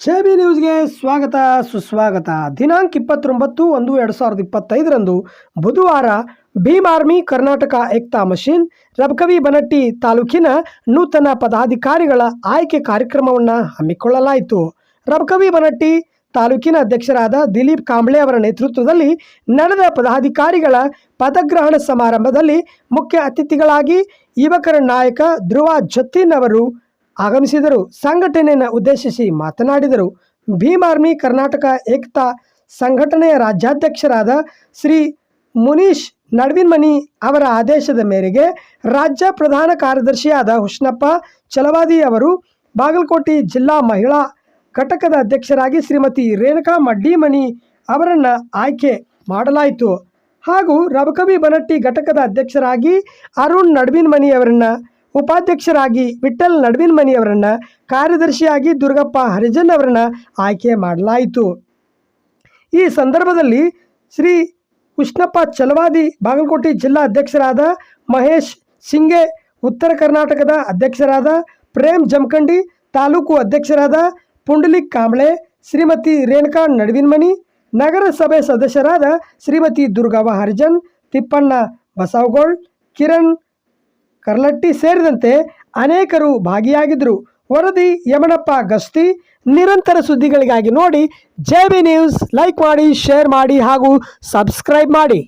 B ನ್ಯೂಸ್ಗೆ ಸ್ವಾಗತ, ಸುಸ್ವಾಗತ. ದಿನಾಂಕ ಇಪ್ಪತ್ತೊಂಬತ್ತು ಒಂದು ಎರಡು ಸಾವಿರದ ಇಪ್ಪತ್ತೈದರಂದು ಬುಧವಾರ ಭೀಮ್ ಆರ್ಮಿ ಕರ್ನಾಟಕ ಏಕ್ತಾ ಮಷಿನ್, ರಬಕವಿ ಬನಟ್ಟಿ ತಾಲೂಕಿನ ನೂತನ ಪದಾಧಿಕಾರಿಗಳ ಆಯ್ಕೆ ಕಾರ್ಯಕ್ರಮವನ್ನು ಹಮ್ಮಿಕೊಳ್ಳಲಾಯಿತು. ರಬಕವಿ ಬನಟ್ಟಿ ತಾಲೂಕಿನ ಅಧ್ಯಕ್ಷರಾದ ದಿಲೀಪ್ ಕಾಂಬ್ಳೆ ಅವರ ನೇತೃತ್ವದಲ್ಲಿ ನಡೆದ ಪದಾಧಿಕಾರಿಗಳ ಪದಗ್ರಹಣ ಸಮಾರಂಭದಲ್ಲಿ ಮುಖ್ಯ ಅತಿಥಿಗಳಾಗಿ ಯುವಕರ ನಾಯಕ ಧ್ರುವ ಜತ್ತಿನ್ ಅವರು ಆಗಮಿಸಿದರು. ಸಂಘಟನೆಯನ್ನು ಉದ್ದೇಶಿಸಿ ಮಾತನಾಡಿದರು. ಭೀಮ್ ಆರ್ಮಿ ಕರ್ನಾಟಕ ಏಕತಾ ಸಂಘಟನೆಯ ರಾಜ್ಯಾಧ್ಯಕ್ಷರಾದ ಶ್ರೀ ಮುನೀಶ್ ನಡ್ವಿನ್ಮನಿ ಅವರ ಆದೇಶದ ಮೇರೆಗೆ ರಾಜ್ಯ ಪ್ರಧಾನ ಕಾರ್ಯದರ್ಶಿಯಾದ ಹುಷ್ಣಪ್ಪ ಚಲವಾದಿ ಅವರು ಬಾಗಲಕೋಟೆ ಜಿಲ್ಲಾ ಮಹಿಳಾ ಘಟಕದ ಅಧ್ಯಕ್ಷರಾಗಿ ಶ್ರೀಮತಿ ರೇಣುಕಾ ಮಡ್ಡಿಮನಿ ಅವರನ್ನು ಆಯ್ಕೆ ಮಾಡಲಾಯಿತು. ಹಾಗೂ ರಬಕವಿ ಬನಟ್ಟಿ ಘಟಕದ ಅಧ್ಯಕ್ಷರಾಗಿ ಅರುಣ್ ನಡ್ವಿನ್ಮನಿ ಅವರನ್ನು ಉಪಾಧ್ಯಕ್ಷರಾಗಿ ವಿಠಲ್ ನಡ್ವಿನ್ಮನಿ ಅವರನ್ನು ಕಾರ್ಯದರ್ಶಿಯಾಗಿ ದುರ್ಗಪ್ಪ ಹರಿಜನ್ ಅವರನ್ನು ಆಯ್ಕೆ ಮಾಡಲಾಯಿತು. ಈ ಸಂದರ್ಭದಲ್ಲಿ ಶ್ರೀ ಉಷ್ಣಪ್ಪ ಚಲವಾದಿ ಬಾಗಲಕೋಟೆ ಜಿಲ್ಲಾ ಅಧ್ಯಕ್ಷರಾದ ಮಹೇಶ್ ಸಿಂಗೆ ಉತ್ತರ ಕರ್ನಾಟಕದ ಅಧ್ಯಕ್ಷರಾದ ಪ್ರೇಮ್ ಜಮಖಂಡಿ, ತಾಲೂಕು ಅಧ್ಯಕ್ಷರಾದ ಪುಂಡಲಿಕ್ ಕಾಂಬ್ಳೆ, ಶ್ರೀಮತಿ ರೇಣುಕಾ ನಡುವಿನಮನಿ, ನಗರಸಭೆ ಸದಸ್ಯರಾದ ಶ್ರೀಮತಿ ದುರ್ಗವ್ವ ಹರಿಜನ್, ತಿಪ್ಪಣ್ಣ ಬಸವಗೋಳ್ ಕಿರಣ್ ಕರ್ಲಟ್ಟಿ ಸೇರಿದಂತೆ ಅನೇಕರು ಭಾಗಿಯಾಗಿದ್ದರು. ವರದಿ ಯಮನಪ್ಪ ಗಸ್ತಿ ನಿರಂತರ ಸುದ್ದಿಗಳಿಗಾಗಿ ನೋಡಿ ಜೆ ಬಿ ನ್ಯೂಸ್. ಲೈಕ್ ಮಾಡಿ ಶೇರ್ ಮಾಡಿ ಹಾಗೂ ಸಬ್ಸ್ಕ್ರೈಬ್ ಮಾಡಿ.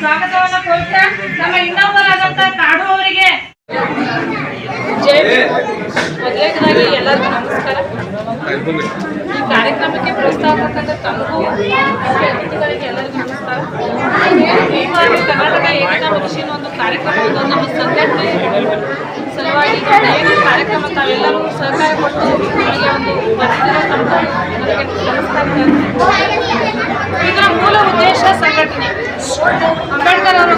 ಸ್ವಾಗತವನ್ನು ಕೋರ್ತಾ ನಮ್ಮ ಇನ್ನೊಬ್ಬರಾದಂತ ಕಾಡು ಅವರಿಗೆ. ಮೊದಲನೇದಾಗಿ ಎಲ್ಲರಿಗೂ ನಮಸ್ಕಾರ. ಕಾರ್ಯಕ್ರಮಕ್ಕೆ ಪ್ರೋತ್ಸಾಹಕ್ಕಂತ ತಮಗೂ ಮುಖ್ಯ ಅತಿಥಿಗಳಿಗೆ ಎಲ್ಲರಿಗೂ ನಮಸ್ಕಾರ. ಆರ್ಮಿ ಕರ್ನಾಟಕ ಏಕತಾ ಮನುಷ್ಯನ ಒಂದು ಕಾರ್ಯಕ್ರಮವನ್ನು ನಮ್ಮ ಸಂಘಟನೆ ಸಲುವಾಗಿ ಏನು ಕಾರ್ಯಕ್ರಮ ತಾವೆಲ್ಲರೂ ಸಹಕಾರ ಕೊಟ್ಟು ನಮಗೆ ಒಂದು ಬರ್ತಿರೋ. ಇದರ ಮೂಲ ಉದ್ದೇಶ ಸಂಘಟನೆ. ಅಂಬೇಡ್ಕರ್ ಅವರು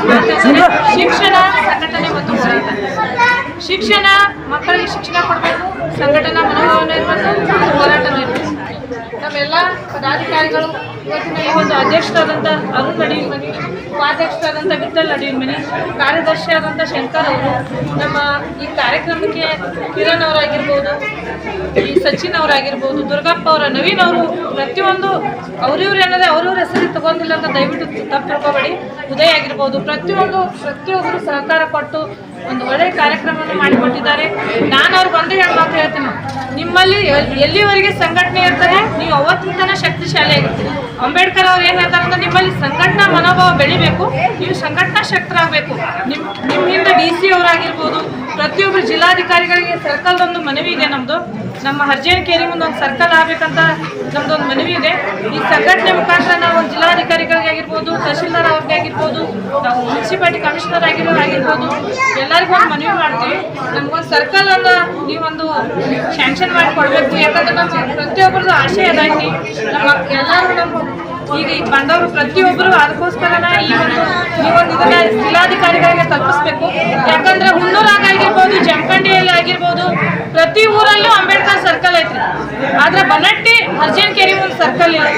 ಶಿಕ್ಷಣ ಸಂಘಟನೆ ಮತ್ತು ಸಂಘಟನೆ ಶಿಕ್ಷಣ ಮಕ್ಕಳಿಗೆ ಶಿಕ್ಷಣ ಕೊಡಬೇಕು, ಸಂಘಟನಾ ಮನೋಭಾವನೆ ಇರಬೇಕು ನಮ್ಮೆಲ್ಲ ಪದಾಧಿಕಾರಿಗಳು ಇವತ್ತಿನ ಈ ಒಂದು ಅಧ್ಯಕ್ಷರಾದಂಥ ಅರುಣ್ ನಡೀಮನಿ ಉಪಾಧ್ಯಕ್ಷರಾದಂಥ ವಿಠಲ್ ಕಾರ್ಯದರ್ಶಿ ಆದಂಥ ಶಂಕರ್ ಅವರು, ನಮ್ಮ ಈ ಕಾರ್ಯಕ್ರಮಕ್ಕೆ ಕಿರಣ್ ಅವರಾಗಿರ್ಬೋದು, ಈ ಸಚಿನ್ ಅವರಾಗಿರ್ಬೋದು, ದುರ್ಗಪ್ಪ ಅವರ ನವೀನ್ ಅವರು ಪ್ರತಿಯೊಂದು ಅವ್ರಿವ್ರು ಏನಂದ್ರೆ ಅವ್ರವ್ರ ಹೆಸರಿಗೆ ತಗೊಂಡಿಲ್ಲ ಅಂತ ದಯವಿಟ್ಟು ತಪ್ಪು ತಿಳ್ಕೊಬೇಡಿ ಉದಯ ಆಗಿರ್ಬೋದು, ಪ್ರತಿಯೊಂದು, ಪ್ರತಿಯೊಬ್ಬರು ಸಹಕಾರ ಕೊಟ್ಟು ಕಾರ್ಯಕ್ರಮವನ್ನು ಮಾಡಿಕೊಟ್ಟಿದ್ದಾರೆ. ನಾನು ಅವ್ರಿಗೆ ಬಂದು ಹೇಳಿ ಮಾತು ಹೇಳ್ತೀನಿ. ನಿಮ್ಮಲ್ಲಿ ಎಲ್- ಎಲ್ಲಿವರೆಗೆ ಸಂಘಟನೆ ಇರ್ತದೆ, ನೀವು ಅವತ್ತಿನ ತನಕ ಶಕ್ತಿಶಾಲಿ ಆಗಿರ್ತೀರಿ. ಅಂಬೇಡ್ಕರ್ ಅವ್ರು ಏನು ಹೇಳ್ತಾರೆ ಅಂದ್ರೆ, ನಿಮ್ಮಲ್ಲಿ ಸಂಘಟನಾ ಮನೋಭಾವ ಬೆಳಿಬೇಕು, ನೀವು ಸಂಘಟನಾ ಶಕ್ತರಾಗಬೇಕು. ನಿಮ್ಮ ನಿಮ್ಮ ಹಿಂದೆ ಡಿ ಸಿ ಅವರಾಗಿರ್ಬೋದು ಪ್ರತಿಯೊಬ್ಬರು ಜಿಲ್ಲಾಧಿಕಾರಿಗಳಿಗೆ ಸರ್ಕಲ್ ಒಂದು ಮನವಿ ಇದೆ ನಮ್ದು. ನಮ್ಮ ಅರ್ಜೆಂಟ್ ಕೇರಿ ಮುಂದೆ ಒಂದು ಸರ್ಕಲ್ ಆಗ್ಬೇಕಂತ ನಮ್ದೊಂದು ಮನವಿ ಇದೆ. ಈ ಸಂಘಟನೆ ಮುಖಾಂತರ ನಾವು ಜಿಲ್ಲಾಧಿಕಾರಿಗಳಿಗೆ ಆಗಿರ್ಬೋದು, ತಹಶೀಲ್ದಾರ್ ಅವ್ರಿಗೆ ನಾವು ಮುನ್ಸಿಪಾಲ್ಟಿ ಕಮಿಷನರ್ ಆಗಿರೋ ಆಗಿರ್ಬೋದು, ಎಲ್ಲರಿಗೂ ಒಂದು ಮನವಿ ಮಾಡ್ತೀವಿ. ನಮಗೊಂದು ಸರ್ಕಲ್ ಅನ್ನ ನೀವೊಂದು ಸ್ಯಾಂಕ್ಷನ್ ಮಾಡಿ ಕೊಡಬೇಕು ಯಾಕಂದ್ರೆ ನಮ್ಮ ಪ್ರತಿಯೊಬ್ಬರದ್ದು ಆಶೆ ಅದಾಗಿ ನಮ್ಮ ಎಲ್ಲರೂ ನಮ್ಮ ಈಗ ಈಗ ಬಂದವರು ಪ್ರತಿಯೊಬ್ಬರು ಅದಕ್ಕೋಸ್ಕರನ ಈ ಒಂದು ಈ ಒಂದು ಇದನ್ನ ಜಿಲ್ಲಾಧಿಕಾರಿಗಳಿಗೆ ತಲುಪಿಸ್ಬೇಕು. ಯಾಕಂದ್ರೆ ಹುನ್ನೂರಾಗ ಆಗಿರ್ಬೋದು, ಜಮಖಂಡಿಯಲ್ಲಿ ಆಗಿರ್ಬೋದು, ಪ್ರತಿ ಊರಲ್ಲೂ ಅಂಬೇಡ್ಕರ್ ಸರ್ಕಲ್ ಐತ್ರಿ. ಆದ್ರೆ ಬನಟ್ಟಿ ಅರ್ಜನ್ ಕೇರಿ ಒಂದು ಸರ್ಕಲ್ ಇಲ್ಲ.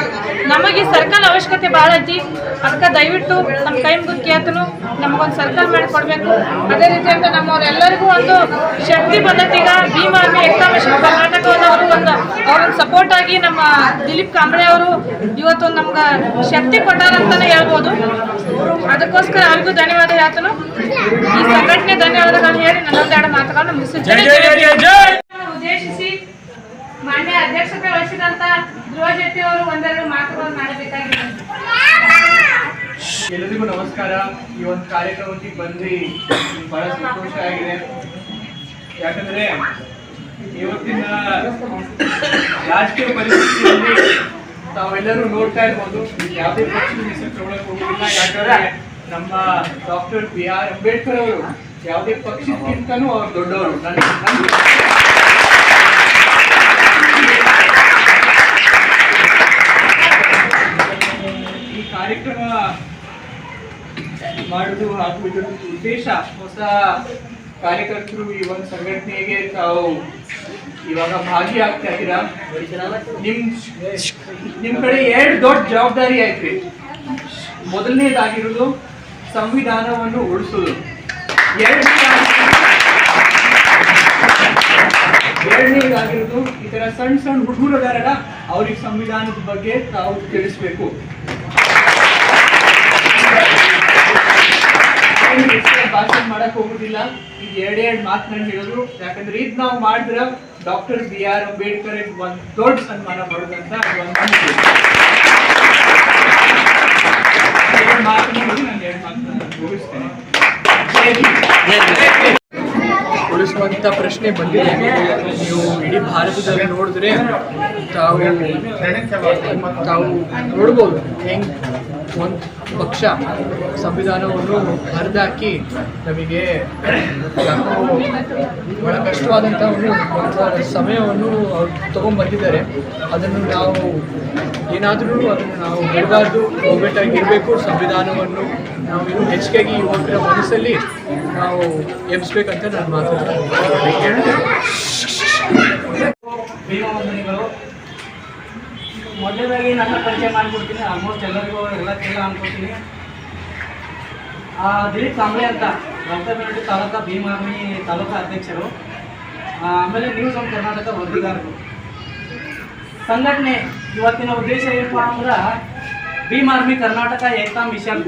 ನಮಗೆ ಸರ್ಕಲ್ ಅವಶ್ಯಕತೆ ಭಾಳ ಐತಿ. ಅದಕ್ಕೆ ದಯವಿಟ್ಟು ನಮ್ಮ ಕೈ ಮುಗಿದ ಕೇತನು ನಮಗೊಂದು ಸರ್ಕಲ್ ಮಾಡಿಕೊಡ್ಬೇಕು ಅದೇ ರೀತಿ ಅಂತ ನಮ್ಮವರೆಲ್ಲರಿಗೂ ಒಂದು ಶಕ್ತಿ ಪದ್ಧತಿಗ ಭೀಮಾ ಮಿಷನ್ ಕರ್ನಾಟಕವನ್ನು ಅವರು ಒಂದು ಅವ್ರನ್ನ ಸಪೋರ್ಟ್ ಆಗಿ ನಮ್ಮ ದಿಲೀಪ್ ಕಾಂಬ್ಳೆ ಅವರು ಇವತ್ತು ನಮ್ಗೆ ಶಕ್ತಿ ಕೊಟ್ಟಾರಂತಾನೆ ಹೇಳ್ಬೋದು. ಅದಕ್ಕೋಸ್ಕರ ಅವ್ರಿಗೂ ಧನ್ಯವಾದ ಹೇಳ್ತನು. ಈ ಸಂಘಟನೆ ಧನ್ಯವಾದಗಳನ್ನು ಹೇಳಿ ನನ್ನೊಂದೆರಡು ಮಾತುಗಳನ್ನು ಮುಗಿಸುತ್ತೇನೆ. ಉದ್ದೇಶಿಸಿ ಮಾನ್ಯ ಅಧ್ಯಕ್ಷತೆ ವಹಿಸಿದಂತ ಧ್ರುವ ಶೆಟ್ಟಿ ಅವರು ಒಂದೆರಡು ಮಾತುಗಳನ್ನು ಮಾಡಬೇಕಾಗಿದೆ. ಎಲ್ಲರಿಗೂ ನಮಸ್ಕಾರ. ಈ ಒಂದು ಕಾರ್ಯಕ್ರಮಕ್ಕೆ ಬಂದು ಬಹಳ ಸಂತೋಷ ಆಗಿದೆ ಯಾಕಂದ್ರೆ ಇವತ್ತಿನ ರಾಜಕೀಯ ಪರಿಸ್ಥಿತಿಯಲ್ಲಿ ತಾವೆಲ್ಲರೂ ನೋಡ್ತಾ ಇರ್ಬೋದು. ಯಾವುದೇ ಪಕ್ಷದ ಹೆಸರು ತಗೊಳಕ್ ಹೋಗುದಿಲ್ಲ ಯಾಕಂದ್ರೆ ನಮ್ಮ ಡಾಕ್ಟರ್ ಬಿ ಆರ್ ಅಂಬೇಡ್ಕರ್ ಅವರು ಯಾವುದೇ ಪಕ್ಷಕ್ಕಿಂತನೂ ಅವ್ರು ದೊಡ್ಡವರು. ನನಗೆ ಈ ಕಾರ್ಯಕ್ರಮ ಮಾಡುದು ಹಾಗೂ ಉದ್ದೇಶ ಹೊಸ ಕಾರ್ಯಕರ್ತರು ಈ ಒಂದು ಸಂಘಟನೆಗೆ ತಾವು ಇವಾಗ ಭಾಗಿಯಾಗ್ತಾ ಇದ್ದೀರಾ? ನಿಮ್ ನಿಮ್ ಕಡೆ ಎರಡು ದೊಡ್ಡ ಜವಾಬ್ದಾರಿ ಐತ್ರಿ. ಮೊದಲನೇದಾಗಿರೋದು ಸಂವಿಧಾನವನ್ನು ಉಳಿಸೋದು. ಎರಡನೇದಾಗಿ ಎರಡನೇದಾಗಿರೋದು ಈ ತರ ಸಣ್ಣ ಸಣ್ಣ ಹುಡುಗರು ಅವ್ರಿಗೆ ಸಂವಿಧಾನದ ಬಗ್ಗೆ ತಾವು ತಿಳಿಸ್ಬೇಕು. ಭಾಷಣ ಮಾಡಕ್ ಹೋಗುದಿಲ್ಲ. ಈಗ ಎರಡೆರಡು ಮಾತನಾಡಿ ಹೇಳಿದ್ರು. ಯಾಕಂದ್ರೆ ಇದು ನಾವು ಮಾಡಿದ್ರ ಡಾಕ್ಟರ್ ಬಿ ಆರ್ ಅಂಬೇಡ್ಕರ್ ಒಂದು ದೊಡ್ಡ ಸನ್ಮಾನ ಭೀಮ್. ಉಳಿಸುವಂತ ಪ್ರಶ್ನೆ ಬಂದಿದೆ. ನೀವು ಇಡೀ ಭಾರತದಲ್ಲಿ ನೋಡಿದ್ರೆ ತಾವು ತಾವು ನೋಡ್ಬೋದು. ಹೆಂಗ್ ಒಂದು ಪಕ್ಷ ಸಂವಿಧಾನವನ್ನು ಹರಿದಾಕಿ ನಮಗೆ ಬಹಳ ಕಷ್ಟವಾದಂಥ ಒಂದು ಒಂದು ಸಮಯವನ್ನು ಅವ್ರು ತೊಗೊಂಡ್ಬಂದಿದ್ದಾರೆ. ಅದನ್ನು ನಾವು ಏನಾದರೂ ಅದನ್ನು ನಾವು ಬಿಡಬಾರ್ದು. ಹೋಗ್ಬೇಕಾಗಿರಬೇಕು ಇರಬೇಕು. ಸಂವಿಧಾನವನ್ನು ನಾವು ಇನ್ನೂ ಹೆಚ್ಚಿಗೆ ಯುವಕರ ಮನಸ್ಸಲ್ಲಿ ನಾವು ಎಬ್ಸ್ಬೇಕಂತ ನಾನು ಮಾತಾಡ್ತೀನಿ ಮೊದಲನೇದಾಗಿ ನನ್ನ ಪರಿಚಯ ಮಾಡಿಕೊಡ್ತೀನಿ. ಆಲ್ಮೋಸ್ಟ್ ಎಲ್ಲರಿಗೂ ಎಲ್ಲ ಅನ್ಕೊತೀನಿ ಆ, ದಿಲೀಪ್ ಕಾಂಬ್ಳೆ ಅಂತ ರಕ್ತಬೇಟಿ ತಾಲೂಕಾ ಭೀಮಾರ್ಮಿ ತಾಲೂಕಾ ಅಧ್ಯಕ್ಷರು. ಆಮೇಲೆ ನ್ಯೂಸ್ ಆನ್ ಕರ್ನಾಟಕ ವರದಿಗಾರರು. ಸಂಘಟನೆ ಇವತ್ತಿನ ಉದ್ದೇಶ ಏನಪ್ಪ ಅಂದ್ರೆ ಭೀಮ್ ಆರ್ಮಿ ಕರ್ನಾಟಕ ಏಕತಾ ಮಿಷನ್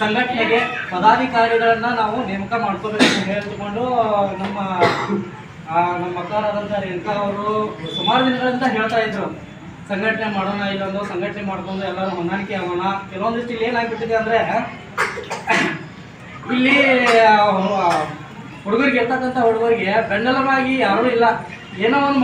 ಸಂಘಟನೆಗೆ ಪದಾಧಿಕಾರಿಗಳನ್ನ ನಾವು ನೇಮಕ ಮಾಡ್ಕೋಬೇಕು ಹೇಳ್ಕೊಂಡು ನಮ್ಮ ನಮ್ಮ ಅಕ್ಕರಾದಂಥ ರೇಣುಕಾ ಅವರು ಸುಮಾರು ದಿನಗಳಿಂದ ಹೇಳ್ತಾ ಇದ್ರು. ಸಂಘಟನೆ ಮಾಡೋಣ ಇಲ್ಲೊಂದು ಸಂಘಟನೆ ಮಾಡ್ಕೊಂಡು ಎಲ್ಲರೂ ಹೊಂದಾಣಿಕೆ ಆಗೋಣ. ಕೆಲವೊಂದಿಷ್ಟು ಇಲ್ಲಿ ಏನಾಗ್ಬಿಟ್ಟಿದೆ ಅಂದರೆ, ಇಲ್ಲಿ ಹುಡುಗರಿಗೆ ಇರ್ತಕ್ಕಂಥ ಹುಡುಗರಿಗೆ ಬೆನ್ನೆಲುಬಾಗಿ ಯಾರೂ ಇಲ್ಲ. ಏನೋ ಒಂದು